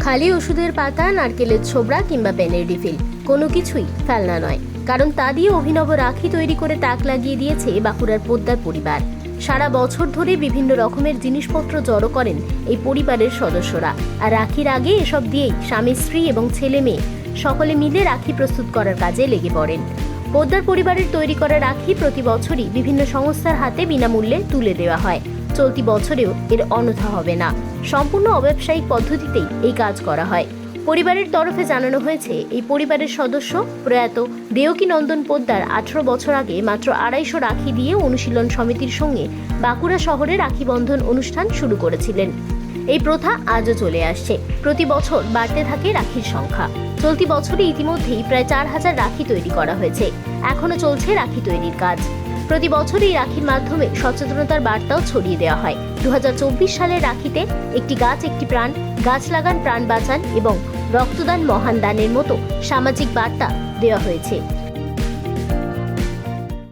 খালি ওষুধের পাতা, নারকেলের ছোবড়া কিংবা পেনের রিফিল। কোনো কিছুই ফেলনা নয়। কারণ তা দিয়ে অভিনব রাখি তৈরি করে তাক লাগিয়ে দিয়েছে বাঁকুড়ার পোদ্দার পরিবার। সারা বছর ধরে বিভিন্ন রকমের জিনিসপত্র জড়ো করেন এই পরিবারের সদস্যরা। আর রাখির আগে এসব দিয়েই স্বামী, স্ত্রী এবং ছেলে মেয়ে সকলে মিলে রাখি প্রস্তুত করার কাজে লেগে পড়েন। পোদ্দার পরিবারের তৈরি করা রাখি প্রতি বছরই বিভিন্ন সংস্থার হাতে বিনামূল্যে তুলে দেওয়া হয়। চলতি বছরেও এর অনথা হবে না। সম্পূর্ণ অব্যবসায়িক পদ্ধতিতেই এই কাজ করা হয়। পরিবারের তরফে জানানো হয়েছে, এই পরিবারের সদস্য প্রয়াত দেওকী নন্দন পোদ্দার আঠারো বছর আগে মাত্র আড়াইশো রাখি দিয়ে অনুশীলন সমিতির সঙ্গে বাঁকুড়া শহরে রাখি বন্ধন অনুষ্ঠান শুরু করেছিলেন। এই প্রথা আজও চলে আসছে। প্রতি বছর বাড়তে থাকে রাখির সংখ্যা। চলতি বছরে ইতিমধ্যেই প্রায় চার হাজার রাখি তৈরি করা হয়েছে। এখনও চলছে রাখি তৈরির কাজ। প্রতি বছরই রাখির মাধ্যমে সচেতনতার বার্তাও ছড়িয়ে দেওয়া হয়। দু সালের রাখিতে একটি গাছ, একটি প্রাণ, গাছ লাগান, প্রাণ বাঁচান এবং রক্তদান মহান দানের মতো সামাজিক বার্তা দেওয়া হয়েছে।